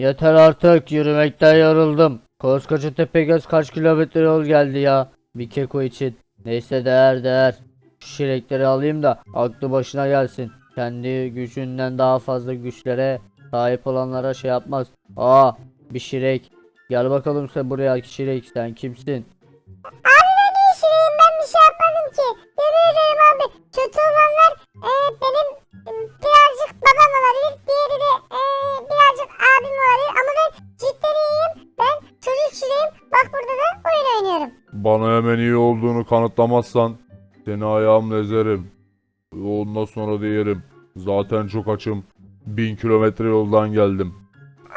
Yeter artık yürümekten yoruldum. Koskoca Tepegöz kaç kilometre yol geldi ya. Bir keko için. Neyse değer değer. Şu şirekleri alayım da aklı başına gelsin. Kendi gücünden daha fazla güçlere sahip olanlara şey yapmaz. Aa bir şirek. Gel bakalım sen buraya şirek sen kimsin? Kanıtlamazsan seni ayağımla ezerim. Ondan sonra da yerim. Zaten çok açım. Bin kilometre yoldan geldim.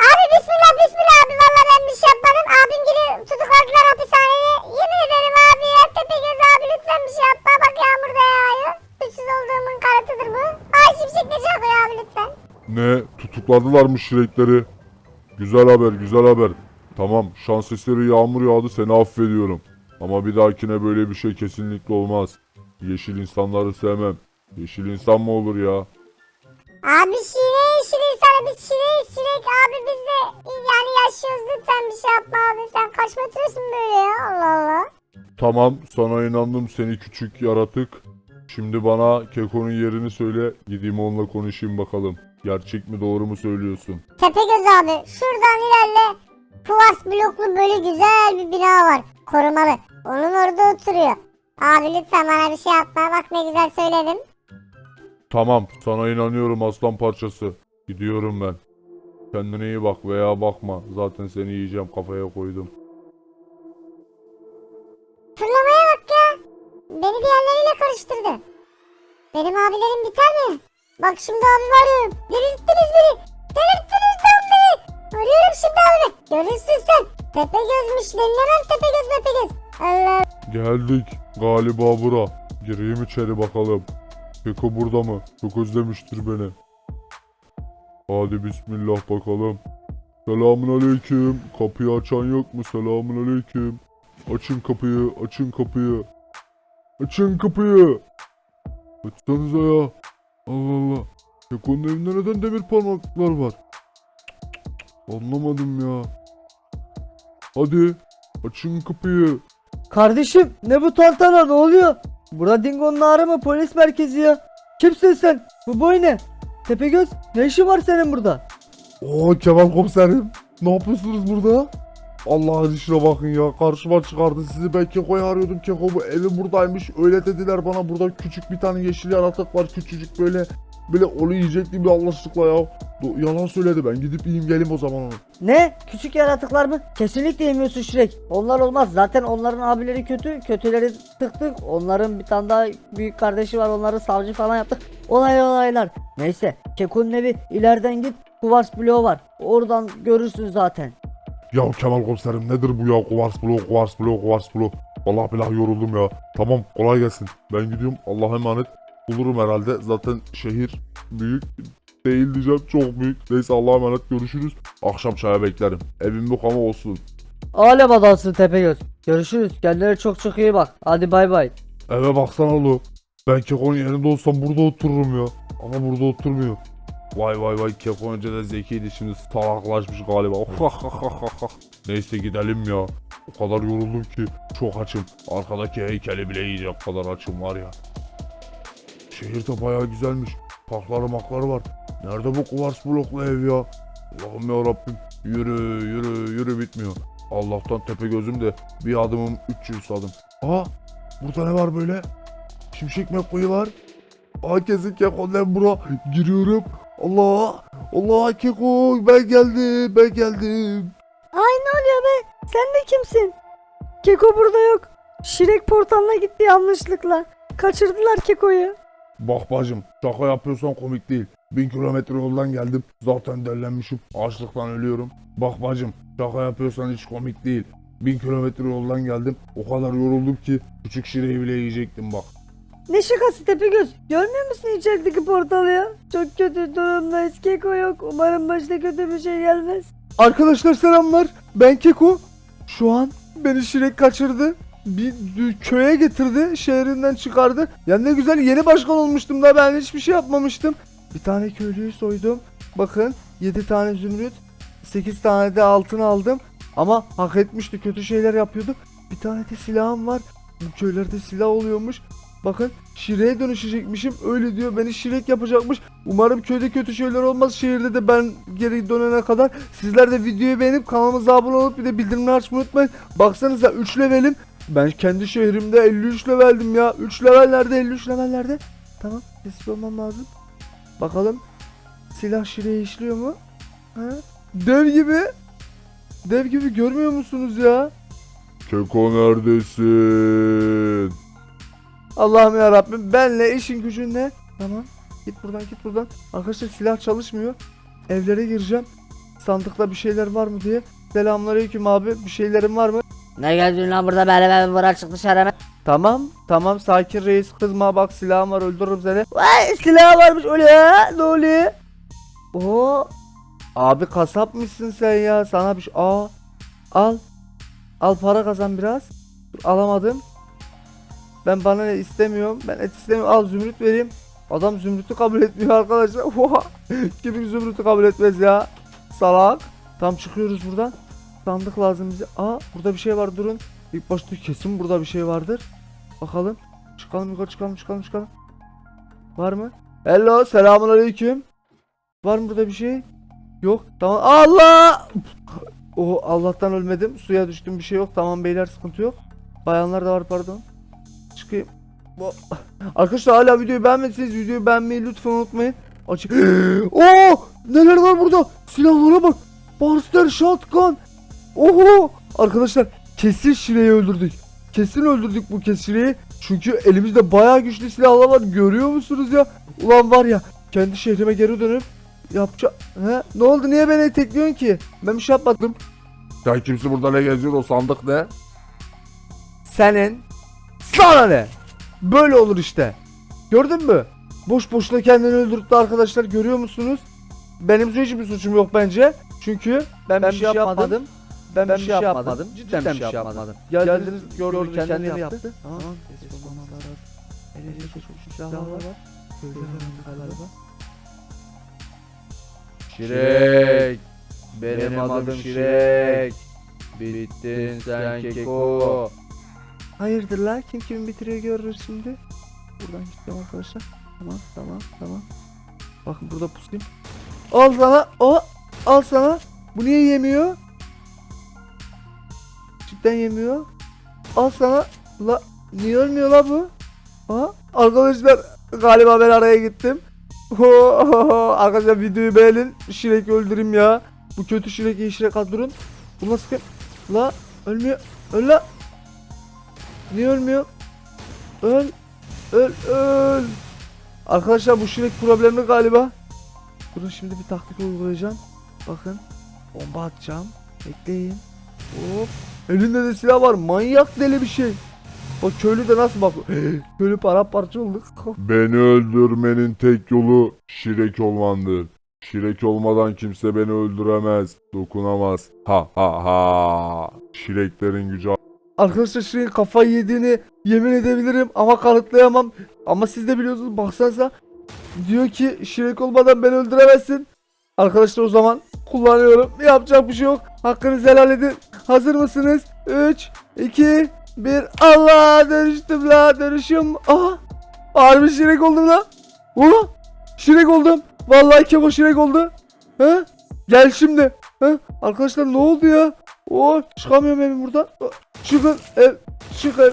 Abi bismillah bismillah abi. Valla ben bir şey yapmadım. Abim gibi tutukladılar hapishanede. Yemin ederim abi ya. Tepegöz abi lütfen bir şey yapma. Bak yağmur da yağıyor. Suçsuz olduğumun kanıtıdır bu. Ay şimşek de çakıyor abi lütfen. Ne? Tutukladılar mı şirekleri? Güzel haber, güzel haber. Tamam, şans eseri yağmur yağdı seni affediyorum. Ama bir dahakine böyle bir şey kesinlikle olmaz. Yeşil insanları sevmem. Yeşil insan mı olur ya? Abi şirek şirek sana biz şirek şirek abi biz de yani yaşıyoruz lütfen bir şey yapma abi sen kaç metresin böyle ya Allah Allah. Tamam, sana inandım seni küçük yaratık. Şimdi bana Keko'nun yerini söyle, gideyim onunla konuşayım bakalım. Gerçek mi doğru mu söylüyorsun? Tepegöz abi şuradan ilerle kuvars bloklu böyle güzel bir bina var korumalı onun orada oturuyor. Abi lütfen bana bir şey yapma bak ne güzel söyledim. Tamam, sana inanıyorum aslan parçası. Gidiyorum ben. Kendine iyi bak veya bakma. Zaten seni yiyeceğim kafaya koydum. Fırlamaya bak ya. Beni diğerleriyle karıştırdı. Benim abilerim biter mi? Bak şimdi abimi arıyorum. Delirttiniz beni. Lan beni. Arıyorum şimdi abimi. Görürsün sen. Tepegözmüş. Denilemem Tepegöz Tepegöz. Allah. Geldik. Galiba bura. Gireyim içeri bakalım. Keko burada mı? Çok özlemiştir beni. Hadi bismillah bakalım. Selamun aleyküm. Kapıyı açan yok mu? Selamun aleyküm. Açın kapıyı, açın kapıyı. Açın kapıyı. Açsanıza ya. Allah Allah. Keko'nun evinde neden demir parmaklar var? Anlamadım ya. Hadi. Açın kapıyı. Kardeşim ne bu tantana ne oluyor? Burada Dingo'nun ağrı mı polis merkezi ya? Kimsin sen? Bu boy ne? Tepegöz ne işin var senin burada? Oo Kemal komiserim. Ne yapıyorsunuz burada? Allah'ın işine bakın ya. Karşıma çıkardı sizi. Ben Keko'yu arıyordum. Keko bu evi buradaymış. Öyle dediler bana. Burada küçük bir tane yeşil yaratık var. Küçücük böyle. Böyle onu yiyecekti bir anlaştıkla ya. Do- Yalan söyledi ben. Gidip yiyeyim geleyim o zaman onu. Ne? Küçük yaratıklar mı? Kesinlikle yemiyorsun Şirek. Onlar olmaz. Zaten onların abileri kötü. Kötüleri tıktık. Onların bir tane daha büyük kardeşi var. Onları savcı falan yaptık. Olay olaylar. Neyse. Keko'nun evi ileriden git. Kuvars bloğu var. Oradan görürsün zaten. Ya Kemal komiserim nedir bu ya? Kuvars bloğu, kuvars bloğu, kuvars bloğu. Vallahi billahi yoruldum ya. Tamam kolay gelsin. Ben gidiyorum. Allah'a emanet. Bulurum herhalde. Zaten şehir büyük değil diyeceğim. Çok büyük. Neyse Allah'a emanet görüşürüz. Akşam çaya beklerim. Evim yok ama olsun. Alem adamsın Tepegöz. Görüşürüz. Kendine çok çok iyi bak. Hadi bay bay. Eve baksana oğlum. Ben Keko'nun yerinde olsam burada otururum ya. Ama burada oturmuyor. Vay vay vay Keko önce de zekiydi şimdi salaklaşmış galiba. Neyse gidelim ya. O kadar yoruldum ki çok açım. Arkadaki heykeli bile yiyecek kadar açım var ya. Şehir de bayağı güzelmiş. Parkları makları var. Nerede bu kuvars bloklu ev ya? Allah'ım ya Rabbim. Yürü yürü yürü bitmiyor. Allah'tan tepe gözüm de bir adımım 300 adım. Aa burada ne var böyle? Şimşek McQueen var. Aa kesin Keko'dan bura. Giriyorum. Allah. Allah Keko ben geldim ben geldim. Ay ne oluyor be? Sen de kimsin? Keko burada yok. Şirek portalına gitti yanlışlıkla. Kaçırdılar Keko'yu. Bak bacım şaka yapıyorsan komik değil. Bin kilometre yoldan geldim. Zaten dellenmişim. Açlıktan ölüyorum. Bak bacım şaka yapıyorsan hiç komik değil. Bin kilometre yoldan geldim. O kadar yoruldum ki küçük şireyi bile yiyecektim bak. Ne şakası Tepegöz? Görmüyor musun içerideki portalı ya? Çok kötü durumdayız. Keko yok. Umarım başına kötü bir şey gelmez. Arkadaşlar selamlar. Ben Keko. Şu an beni Şirek kaçırdı. Bir köye getirdi. Şehrinden çıkardı. Ya ne güzel yeni başkan olmuştum da ben hiçbir şey yapmamıştım. Bir tane köylüyü soydum. Bakın 7 tane zümrüt. 8 tane de altın aldım. Ama hak etmişti. Kötü şeyler yapıyordu. Bir tane de silahım var. Bu köylerde silah oluyormuş. Bakın Şire'ye dönüşecekmişim. Öyle diyor. Beni Şirek yapacakmış. Umarım köyde kötü şeyler olmaz. Şehirde de ben geri dönene kadar. Sizler de videoyu beğenip kanalımıza abone olup bir de bildirimleri açmayı unutmayın. Baksanıza 3 levelim. Ben kendi şehrimde 53 leveldim ya. 3 levellerde 53 levellerde. Tamam sessiz olmam lazım. Bakalım silah Şire'ye işliyor mu? Ha? Dev gibi. Dev gibi görmüyor musunuz ya? Keko neredesin? Allah'ım ya Rabbim benle işin gücün ne? Tamam. Git buradan git buradan. Arkadaşlar silah çalışmıyor. Evlere gireceğim. Sandıkta bir şeyler var mı diye. Selamünaleyküm abi. Bir şeylerin var mı? Ne geldin lan burada böyle ben bırak çık dışarı hemen. Tamam. Tamam sakin reis kızma bak silahım var öldürürüm seni. Vay silah varmış öyle ya. Ne oluyor? Oo. Abi kasap mısın sen ya? Sana bir şey. Aa. Al. Al para kazan biraz. Dur, alamadım. Ben bana ne istemiyorum. Ben et istemiyorum. Al zümrüt vereyim. Adam zümrütü kabul etmiyor arkadaşlar. Oha. Kim zümrütü kabul etmez ya? Salak. Tam çıkıyoruz buradan. Sandık lazım bize. Aa burada bir şey var durun. İlk başta kesin burada bir şey vardır. Bakalım. Çıkalım yukarı çıkalım çıkalım çıkalım. Var mı? Hello selamun aleyküm. Var mı burada bir şey? Yok. Tamam. Allah! O Allah'tan ölmedim. Suya düştüm bir şey yok. Tamam beyler sıkıntı yok. Bayanlar da var pardon. Çıkayım. Arkadaşlar hala videoyu beğenmediyseniz videoyu beğenmeyi lütfen unutmayın. Açık. Oo! Neler var burada? Silahlara bak. Barster shotgun. Oho! Arkadaşlar kesin Şire'yi öldürdük. Kesin öldürdük bu Şire'yi. Çünkü elimizde bayağı güçlü silahlar var. Görüyor musunuz ya? Ulan var ya kendi şehrime geri dönüp yapacağım. He? Ne oldu? Niye beni tekliyorsun ki? Ben bir şey yapmadım. Sen kimsin burada ne geziyor o sandık ne? Senin sana ne? Böyle olur işte. Gördün mü? Boş boşuna kendini öldürttü arkadaşlar. Görüyor musunuz? Benim hiçbir suçum yok bence. Çünkü ben, bir şey yapmadım. Ben, bir şey yapmadım. Cidden, bir şey yapmadım. Geldiniz, gördünüz, kendini, yaptı. Tamam. Elinde geçmiş silahlar var. galiba. Şirek. Benim adım Şirek. Bittin sen keko. Hayırdır la? Kim kimi bitiriyor görürüz şimdi. Buradan gideceğim arkadaşlar. Tamam tamam tamam. Bakın burada pusayım. Al sana. O. Al sana. Bu niye yemiyor? Cidden yemiyor. Al sana. La. Niye ölmüyor la bu? Ha? Arkadaşlar galiba ben araya gittim. Arkadaşlar videoyu beğenin. Şirek öldüreyim ya. Bu kötü Şirek iyi Şirek durun. Bu nasıl? La. Ölmüyor. Öl la. Niye ölmüyor? Öl. Öl. Öl. Arkadaşlar bu şirek problemli galiba. Durun şimdi bir taktik uygulayacağım. Bakın. Bomba atacağım. Bekleyin. Hop. Elinde de silah var. Manyak deli bir şey. O köylü de nasıl bak. köylü paramparça olduk. Beni öldürmenin tek yolu Şirek olmandır. Şirek olmadan kimse beni öldüremez, dokunamaz. Ha ha ha. Şireklerin gücü Arkadaşlar şirekin kafayı yediğini yemin edebilirim ama kanıtlayamam. Ama siz de biliyorsunuz baksanıza. Diyor ki şirek olmadan beni öldüremezsin. Arkadaşlar o zaman kullanıyorum. Yapacak bir şey yok. Hakkınızı helal edin. Hazır mısınız? 3, 2, 1. Allah dönüştüm la dönüşüm. Aha. Harbi şirek oldum la. Oha. Şirek oldum. Vallahi keko şirek oldu. He? Gel şimdi. He? Arkadaşlar ne oldu ya? Oo çıkamıyorum evim buradan. Çıkın ev. Çık ev.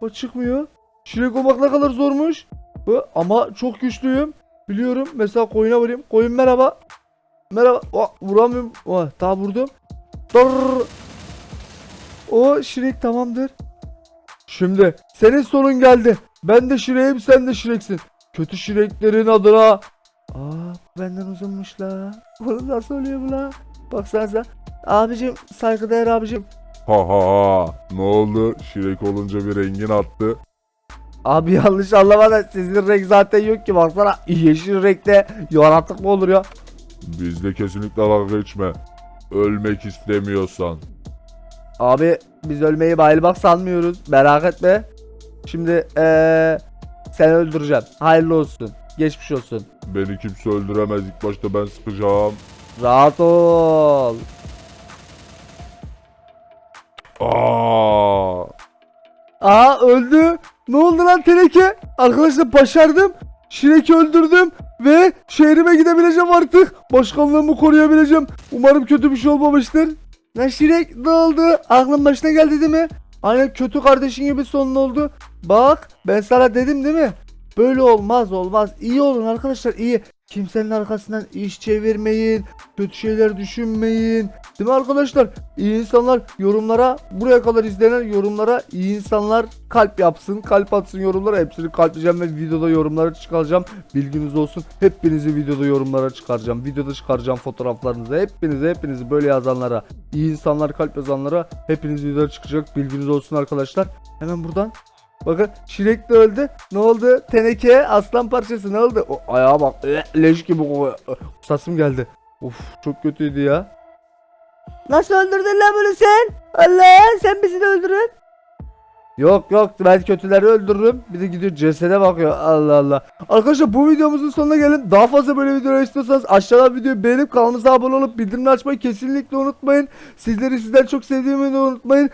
O çıkmıyor. Şirek olmak ne kadar zormuş. Hı, Ama çok güçlüyüm. Biliyorum. Mesela koyuna vurayım. Koyun merhaba. Merhaba. Oh, vuramıyorum. Oh, daha vurdum. Dur. O Şirek tamamdır. Şimdi senin sonun geldi. Ben de Şirek'im sen de Şirek'sin. Kötü Şireklerin adına. Aa benden uzunmuş la. Oğlum nasıl oluyor bu la? Baksanıza. Abicim saygıdeğer abicim. Ha ha ha. Ne oldu? Şirek olunca bir rengin attı. Abi yanlış anlama da sizin renk zaten yok ki baksana yeşil renkte yaratık mı olur ya? Bizde kesinlikle dalga geçme. Ölmek istemiyorsan. Abi biz ölmeyi bayılmak sanmıyoruz merak etme. Şimdi eee seni öldüreceğim. Hayırlı olsun. Geçmiş olsun. Beni kimse öldüremez. İlk başta ben sıkacağım. Rahat ol. Aa. Aa öldü. Ne oldu lan teneke? Arkadaşlar başardım. Şirek'i öldürdüm ve şehrime gidebileceğim artık. Başkanlığımı koruyabileceğim. Umarım kötü bir şey olmamıştır. Lan Şirek ne oldu? Aklın başına geldi değil mi? Aynen kötü kardeşin gibi sonun oldu. Bak ben sana dedim değil mi? Böyle olmaz olmaz. İyi olun arkadaşlar iyi. Kimsenin arkasından iş çevirmeyin. Kötü şeyler düşünmeyin. Değil mi arkadaşlar? İyi insanlar yorumlara buraya kadar izlenen yorumlara iyi insanlar kalp yapsın. Kalp atsın yorumlara. Hepsini kalpleyeceğim ve videoda yorumlara çıkaracağım. Bilginiz olsun. Hepinizi videoda yorumlara çıkaracağım. Videoda çıkaracağım fotoğraflarınızı. Hepinizi hepinizi böyle yazanlara, iyi insanlar kalp yazanlara hepiniz videoda çıkacak. Bilginiz olsun arkadaşlar. Hemen buradan Bakın Şirek de öldü. Ne oldu? Teneke aslan parçası ne oldu? O ayağa bak. Le- Leş gibi kokuyor. Ustasım geldi. Of çok kötüydü ya. Nasıl öldürdün lan bunu sen? Allah sen bizi de öldürün. Yok yok ben kötüleri öldürürüm. Bir de gidiyor cesede bakıyor. Allah Allah. Arkadaşlar bu videomuzun sonuna gelin. Daha fazla böyle videolar istiyorsanız aşağıdan videoyu beğenip kanalımıza abone olup bildirimleri açmayı kesinlikle unutmayın. Sizleri sizden çok sevdiğimi de unutmayın.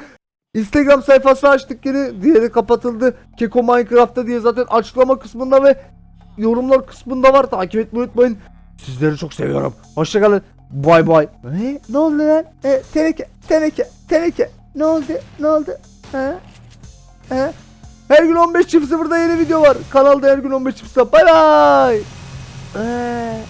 Instagram sayfası açtık yine. Diğeri kapatıldı. Keko Minecraft'ta diye zaten açıklama kısmında ve yorumlar kısmında var. Takip etmeyi unutmayın. Sizleri çok seviyorum. Hoşçakalın. Bay bay. Ne? Ne oldu lan? E, teneke, teneke, teneke. Ne oldu? Ne oldu? Ha? Ha? Her gün 15.00'da yeni video var. Kanalda her gün 15.00'da. Bay bay. Ee,